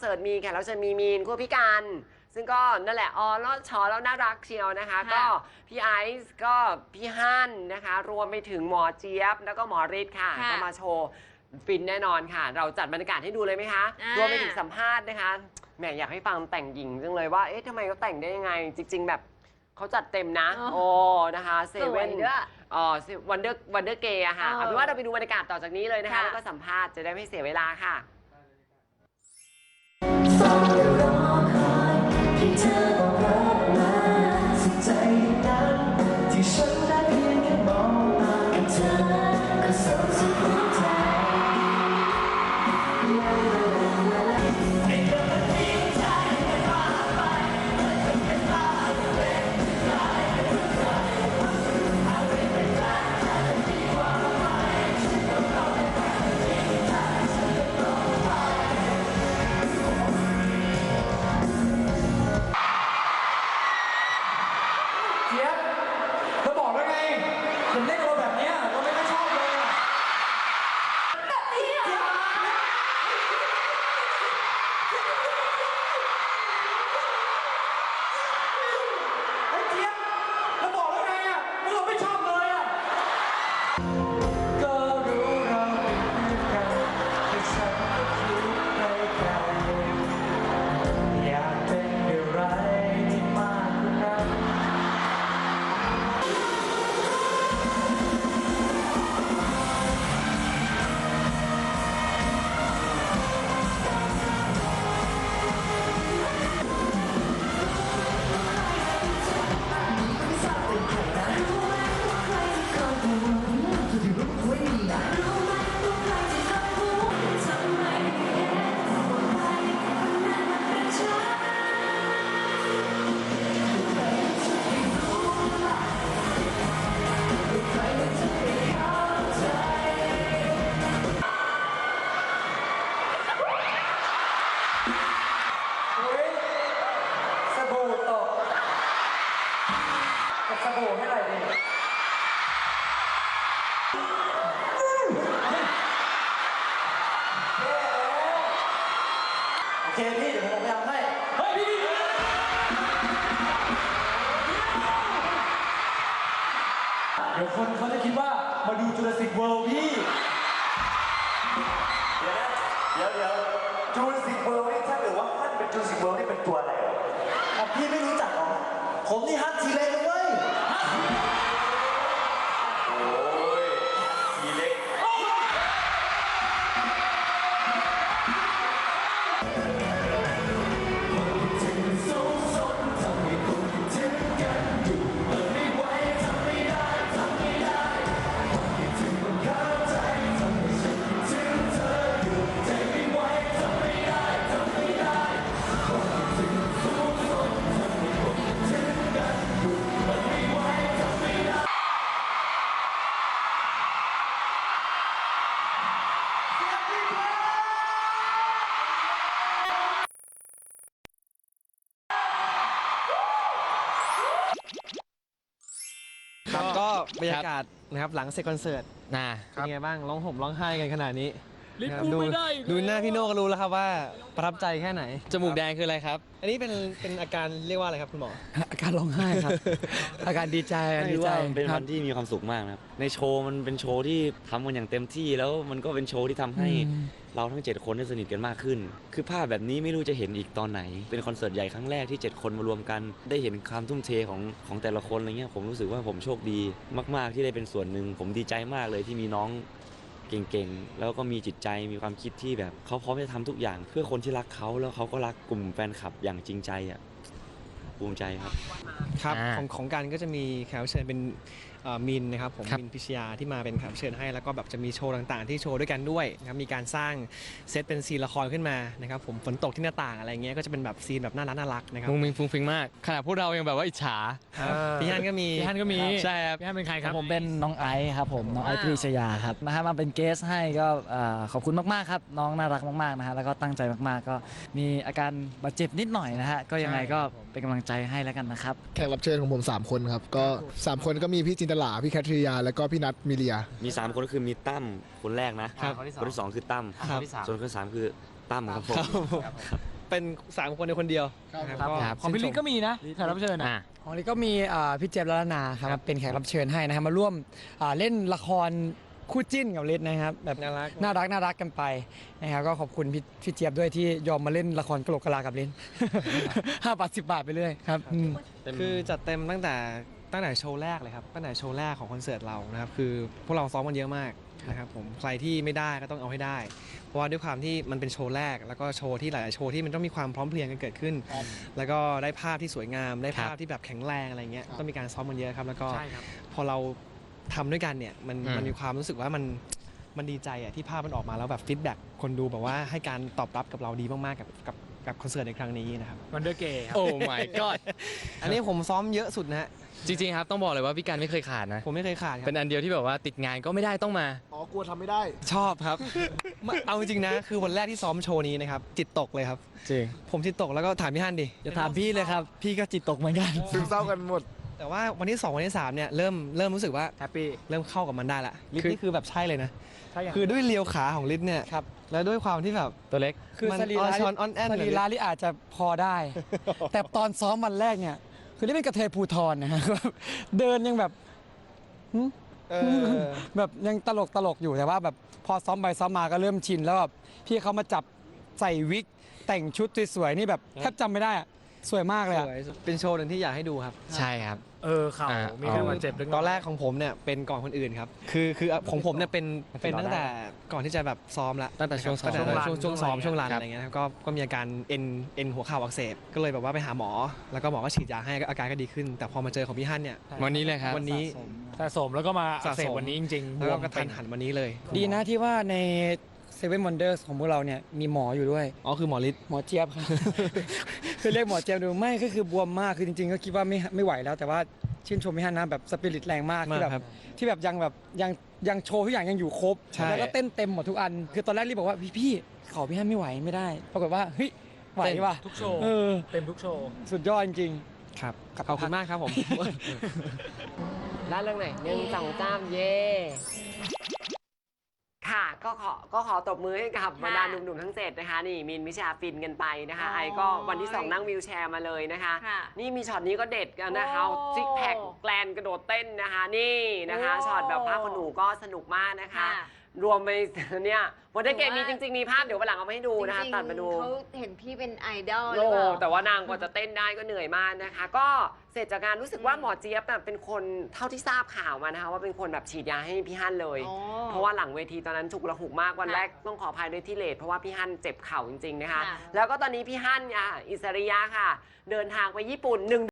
เสิร์ตมีแขกรับเชิญมีมีนคู่พี่การ ซึ่งก็นั่นแหละออลอดชอแล้วน่ารักเชียวนะคะ ค่ะ ก็พี่ไอซ์ก็พี่ฮั่นนะคะ รวมไปถึงหมอเจี๊ยบ แล้วก็หมอฤทธิ์ค่ะค่ะก็มาโชว์ฟินแน่นอนค่ะ เราจัดบรรยากาศให้ดูเลยไหมคะ อ่ารรวมไปถึงสัมภาษณ์นะคะแหมอยากให้ฟังแต่งหญิงจังเลยว่าเอ๊ะทำไมเขาแต่งได้ยังไง จริง ๆ แบบเขาจัดเต็มนะอ๋อ โอ้นะคะเซสวเว่ยน ด้วยอ๋อวันเดอร์วันเดอร์เกย์อะค่ะเออเอาเป็นว่าเราไปดูบรรยากาศต่อจากนี้เลยนะคะ ค่ะ แล้วก็สัมภาษณ์จะได้ไม่เสียเวลาค่ะ ดี๋ยวคนเขาจะคิดว่ามาดูจุลศิษย์เวิลด์พี่เดี๋ยวเดี๋ยวจูราสสิกเวิลด์นี่ถ้าเกิดว่าท่านเป็นจูราสสิกเวิลด์นี่เป็นตัวอะไรเหรอ อะพี่ไม่รู้จักเหรอผมนี่ฮัททีเลยน บก็บรรยากาศนะครับหลังเสร็จคอนเสิร์ตนะเป็นไงบ้างร้องห่มร้องไห้กันขนาดนี้ลิฟต์นะครับพูดดูไม่ได้อีกดูแล้วหน้าพี่โน่ก็รู้แล้วครับว่าประทับใจแค่ไหน จมูกแดงคืออะไรครับ อันนี้เป็นเป็นอาการเรียกว่าอะไรครับคุณหมอ อาการร้องไห้ครับ อาการดีใจอาการดีไม่รู้ใจว่ามันเป็นครัวับ นที่มีความสุขมากนะครับ ในโชว์มันเป็นโชว์ที่ทำกันอย่างเต็มที่แล้วมันก็เป็นโชว์ที่ทำให้อืม เราทั้ง 7 คนได้สนิทกันมากขึ้น คือภาพแบบนี้ไม่รู้จะเห็นอีกตอนไหน เป็นคอนเสิร์ตใหญ่ครั้งแรกที่ 7 คนมารวมกัน ได้เห็นความทุ่มเทของของแต่ละคนอะไรเงี้ยผมรู้สึกว่าผมโชคดีมาก ๆ ที่ได้เป็นส่วนหนึ่ง ผมดีใจมากเลยที่มีน้อง เก่งๆ แล้วก็มีจิตใจมีความคิดที่แบบเขาพร้อมจะทำทุกอย่าง เพื่อคนที่รักเขาแล้วเขาก็รักกลุ่มแฟนคลับอย่างจริงใจอะภูมิใจครับ ครับอ่า ของของการก็จะมีแขกรับเชิญเป็นเอ่อมินนะครับผมครับ มินพิชยาที่มาเป็นแขกรับเชิญให้ แล้วก็แบบจะมีโชว์ต่างๆ ที่โชว์ด้วยกันด้วยนะครับมีการสร้างเซตเป็นซีนละครขึ้นมานะครับผมฝนตกที่หน้าต่างอะไรเงี้ยก็จะเป็นแบบซีนแบบน่ารักน่ารักนะครับมุงมิงฟุ้งฟิงมาก ขนาดพวกเรายังแบบว่าอิจฉา ครับพี่ฮันก็มีพี่ฮันก็มีใช่ครับ พี่ฮันเป็นใครครับผมเป็นน้องไอซ์ครับผมน้องไอซ์ปรีชยาครับนะฮะมาเป็นเกสให้ก็เอ่อขอบคุณมากๆครับน้องน่ารักมากๆนะฮะแล้วก็ตั้งใจมากๆ ก็มีอาการบาดเจ็บนิดหน่อยนะฮะก็ยังไงก็เป็นกำลังใจให้แล้วกันนะครับแขกรับเชิญของผม 3 คนครับ ก็ 3 คนก็มีพี่จินตลา พี่แคทริยา แล้วก็พี่นัทมิเลีย มี 3 คนก็คือมีตั้มคนแรกนะ ครับคนที่สองคือตั้มครับ ส่วนคนที่สามคือตั้มครับผม เป็นสามคนในคนเดียวนะครับก็ครับ ของพี่ลิศก็มีนะแขกรับเชิญอะอะของลิก็มีอ่าพี่เจฟและนาครับมาเป็นแขกรับเชิญให้นะครับมาร่วมอ่าเล่นละคร คู่จิ้นกับลิศนะครับแบบน่ารัก น่ารักน่ารักกันไปนะครับก็ขอบคุณพี่พี่เจี๊ยบด้วยที่ยอมมาเล่นละครกะโหลกกะลากับลิศห้าบาทสิบบาทไปเรื่อยครับอืม คือจัดเต็มตั้งแต่ตั้งแต่โชว์แรกเลยครับตั้งแต่โชว์แรกของคอนเสิร์ตเรานะครับคือพวกเราซ้อมกันเยอะมากนะครับผมใครที่ไม่ได้ก็ต้องเอาให้ได้ เพราะว่าด้วยความที่มันเป็นโชว์แรก แล้วก็โชว์ที่หลาย ๆ โชว์ที่มันต้องมีความพร้อมเพรียงกันเกิดขึ้น แล้วก็ได้ภาพที่สวยงาม ได้ภาพที่แบบแข็งแรงอะไรเงี้ยต้องมีการซ้อมกันเยอะครับแล้วก็ใช่ครับ พอเรา ทำด้วยกันเนี่ยมันอืม มันมีความรู้สึกว่ามันมันดีใจอะที่ภาพมันออกมาแล้วแบบฟีดแบ็กคนดูแบบว่าให้การตอบรับกับเราดีมากๆกับกับกับคอนเสิร์ตในครั้งนี้นะครับ วันเดอร์เกย์ครับ โอ้ my god อันนี้ผมซ้อมเยอะสุดนะฮะจริงๆครับต้องบอกเลยว่าพี่การไม่เคยขาดนะ ผมไม่เคยขาดครับเป็นอันเดียวที่แบบว่าติดงานก็ไม่ได้ต้องมา อ๋อกลัวทำไม่ได้ ชอบครับ ไม่เอาจริงๆนะ คือวันแรกที่ซ้อมโชว์นี้นะครับจิตตกเลยครับ จริง ผมจิตตกแล้วก็ถามพี่ฮันดิจะถามพี่เลยครับ พี่ก็จิตตกเหมือนกัน ซึมเศร้ากันหมด แต่ว่าวันที่ 2 วันที่ 3 เนี่ยเริ่มเริ่มรู้สึกว่าแฮปปี้เริ่มเข้ากับมันได้ละลิศคือนี่คือแบบใช่เลยนะ ใช่อย่างคือด้วยเลียวขาของลิศเนี่ยครับแล้วด้วยความที่แบบ ตัวเล็ก คือมันสรีออนระชอนออนแอนสเลยรีระลิอาจจะพอได้ แต่ตอนซ้อมวันแรกเนี่ย คือนี่เป็นกระเทยภูทรนะฮะแบบเดินยังแบบหึเออ แบบยังตลกตลกอยู่แต่ว่าแบบพอซ้อมไปซ้อมมาก็เริ่มชินแล้วแบบพี่เขามาจับใส่วิกแต่งชุดสวยๆนี่แบบแทบจำไม่ได้อะ สวยมากเลยสอะวยเป็นโชว์หนึ่งที่อยากให้ดูครับ ใช่ครับ เออเข่าอ่ามีขึ้นมาเจ็บเล็กน้อยตอนแรกของผมเนี่ยเป็นก่อนคนอื่นครับ คือคือของผมเนี่ยเป็นมันเป็เป็นนตั้งแต่ก่อนที่จะแบบซ้อมละตั้งแต่ช่วงซ้อม ตั้แต่ช่วงช่ช่ววงงซ้อมรันช่วงรันครับ อะไรเงี้ยครับก็ก็มีอาการเอ็นเอ็นหัวเข่าอักเสบก็เลยแบบว่าไปหาหมอ แล้วก็หมอก็ฉีดยาให้ก็อาการก็ดีขึ้น แต่พอมาเจอของพี่ฮั่นเนี่ย วันนี้เลยครับ วันนี้สะสมแล้วก็มาอักเสบสะสมวันนี้จริงๆแล้วก็บวมกระทันหันวันนี้เลย ดีนะที่ว่าใน เซเว่นวันเดอร์ของพวกเราเนี่ยมีหมออยู่ด้วย อ๋อคือหมอฤทธิ์หมอเจี๊ยบครับ คือเรียกหมอเจี๊ยบดูไม่ก็คือบวมมากคือจริงๆ ก็คิดว่าไม่ไม่ไหวแล้ว แต่ว่าชื่นชมพี่ฮันนะแบบสปิริตแรงมากมากที่แบบครับที่แบบยังแบบยังยังโชว์ทุกอย่างยังอยู่ครบใช่แล้วก็เต้นเต็มหมดทุกอัน คือตอนแรกรีบบอกว่าพี่พี่ขอพี่ฮันไม่ไหวไม่ได้ ปรากฏว่าเฮ้ยไหวว่ะทุกโชว์ เออเต็มทุกโชว์สุดยอดจริง ครับขอบคุณมากครับผมด้านเรื่องไหนหนึ่งสองสามเย่ค่ะ ก็ขอก็ขอตบมือให้กับบรรดาหนุ่มๆทั้งเจ็ดนะคะ นี่มินมิชาฟินกันไปนะคะโอ้ยไอก็วันที่สองนั่งวิวแชร์มาเลยนะคะ ค่ะนี่มีช็อตนี้ก็เด็ดกันนะคะโอ้ซิกแพคแกลนกระโดดเต้นนะคะ นี่นะคะโอ้ช็อตแบบผ้าขนหนูก็สนุกมากนะคะ ค่ะ รวมไปเนี่ยวันได้เกมหนูมีว่าจริง ๆ มีภาพเดี๋ยววันหลังเอามาให้ดูนะคะจริงๆตัดมาดู เขาเห็นพี่เป็นไอดอลหรือโอ้เปล่าแต่ว่านางกว่าจะเต้นได้ก็เหนื่อยมากนะคะ ก็เสร็จจากงานรู้สึกว่าหมอเจี๊ยบน่ะเป็นคนเท่าที่ทราบข่าวมานะคะว่าเป็นคนแบบฉีดยาให้พี่ฮั่นเลย อ๋อเพราะว่าหลังเวทีตอนนั้นฉุกระหุกมากวันค่ะแรกต้องขออภัยด้วยที่เลทเพราะว่าพี่ฮั่นเจ็บเข่าจริงๆนะคะ ค่ะ แล้วก็ตอนนี้พี่ฮั่นอะอิสริยะค่ะ เดินทางไปญี่ปุ่นหนึ่ง